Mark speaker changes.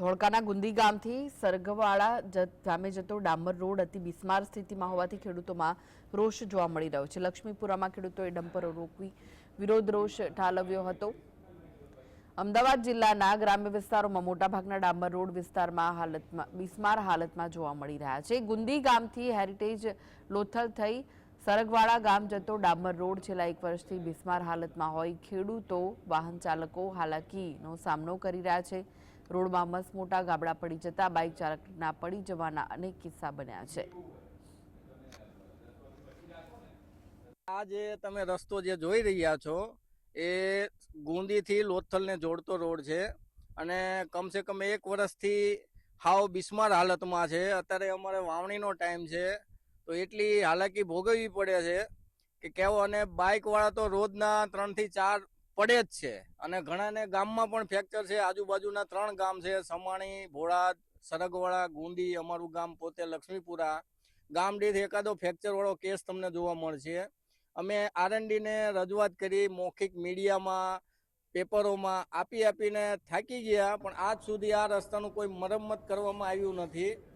Speaker 1: ધોળકાના ગુંદી ગામથી સરગવાળા ગામે જતો ડામર રોડ અતિ બિસ્માર સ્થિતિમાં હોવાથી ખેડૂતોમાં રોષ જોવા મળી રહ્યો છે. લક્ષ્મીપુરામાં ખેડૂતોએ ડમ્પરો રોકવી વિરોધ રોષ ઠાલવ્યો હતો. અમદાવાદ જિલ્લાના ગ્રામ્ય વિસ્તારોમાં મોટાભાગના ડામર રોડ વિસ્તારમાં હાલતમાં બિસ્માર હાલતમાં જોવા મળી રહ્યા છે. ગુંદી ગામથી હેરિટેજ લોથલ થઈ સરગવાળા ગામ જતો ડામર રોડ છેલ્લા એક વર્ષથી બિસ્માર હાલતમાં હોય. ખેડૂતો વાહન ચાલકો હાલાકીનો સામનો કરી રહ્યા છે. રોડમાં મસ્ત મોટા ગાબડા પડી જતા બાઇક ચાલકના પડી જવાના અનેક કિસ્સા બન્યા છે.
Speaker 2: આ જે તમે રસ્તો જે જોઈ રહ્યા છો, એ ગુંદીથી લોથલને જોડતો રોડ છે અને કમસે કમ એક વર્ષથી હાવ બિસ્માર હાલતમાં છે. અત્યારે અમારે વાવણીનો ટાઈમ છે, તો એટલી હાલાકી ભોગવવી પડે છે કે કેવો અને બાઇકવાળા તો રોજના ત્રણથી ચાર પડે જ છે. અને ઘણાને ગામમાં પણ ફ્રેક્ચર છે. આજુબાજુના ત્રણ ગામ છે. સમાણી, ભોળાદ, સરગવાળા, ગુંદી, અમારું ગામ પોતે લક્ષ્મીપુરા. ગામ દીઠ એકાદો ફ્રેક્ચર વાળો કેસ તમને જોવા મળશે. અમે આરએનડી ને રજૂઆત કરી મૌખિક મીડિયામાં, પેપરોમાં આપી આપીને થાકી ગયા, પણ આજ સુધી આ રસ્તાનું કોઈ મરમ્મત કરવામાં આવ્યું નથી.